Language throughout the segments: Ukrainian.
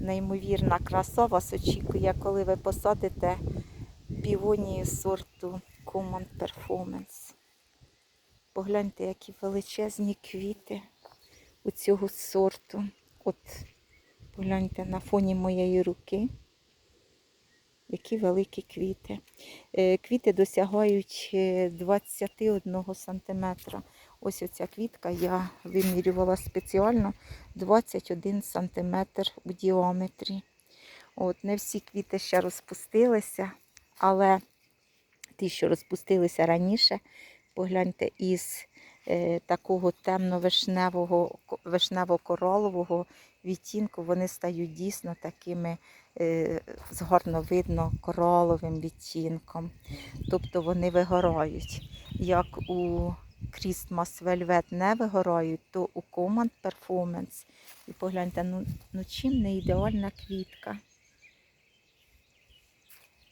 неймовірна краса вас очікує, коли ви посадите півонію сорту Command Performance. Погляньте, які величезні квіти у цього сорту. От погляньте на фоні моєї руки. Які великі квіти. Е, Квіти досягають е, 21 см. Ось оця квітка я вимірювала спеціально 21 см у діаметрі. От, не всі квіти ще розпустилися, але ті, що розпустилися раніше, погляньте, із е, такого темно-вишневого, вишнево-коралового відтінку вони стають дійсно такими е, з гарно видно кораловим відтінком. Тобто вони вигорають. Як у Christmas Velvet не вигорають, то у Command Performance. І погляньте, ну, ну чим не ідеальна квітка.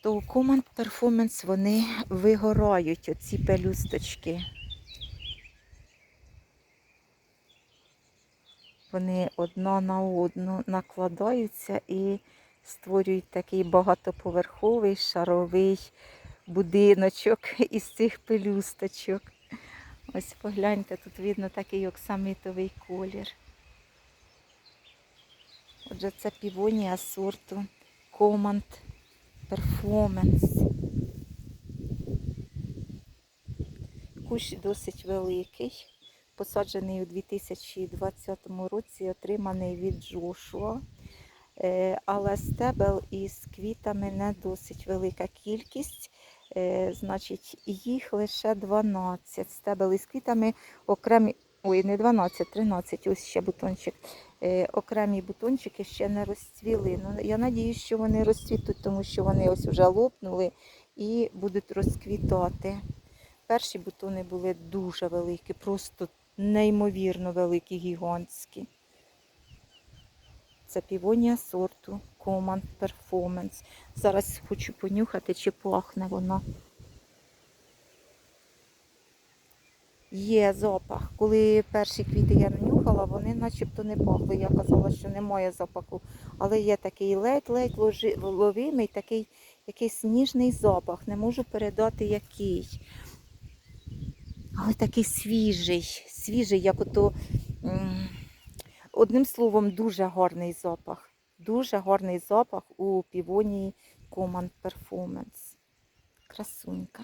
То у Command Performance вони вигорають оці пелюсточки. Вони одна на одну накладаються і створюють такий багатоповерховий шаровий будиночок із цих пелюсточок. Ось погляньте, тут видно такий оксамитовий колір. Отже, це півонія сорту Command Performance. Кущ досить великий, посаджений у 2020 році, отриманий від Джошуа. Е, Але стебел із квітами не досить велика кількість. Е, Значить, їх лише 12. Стебел із квітами окремі. Ой, не 12, 13, ось ще бутончик. Е, окремі бутончики ще не розцвіли. Ну, я надіюсь, що вони розцвітуть, тому що вони ось вже лопнули і будуть розквітати. Перші бутони були дуже великі, просто неймовірно великі, гігантські. Це півонія сорту Command Performance. Зараз хочу понюхати, чи пахне вона. Є запах. Коли перші квіти я нюхала, вони начебто не пахли. Я казала, що немає запаху. Але є такий ледь-ледь ловимий, такий якийсь ніжний запах. Не можу передати який. Але такий свіжий, свіжий, як ото. м, Одним словом, дуже гарний запах. Дуже гарний запах у півонії Command Performance. Красунька.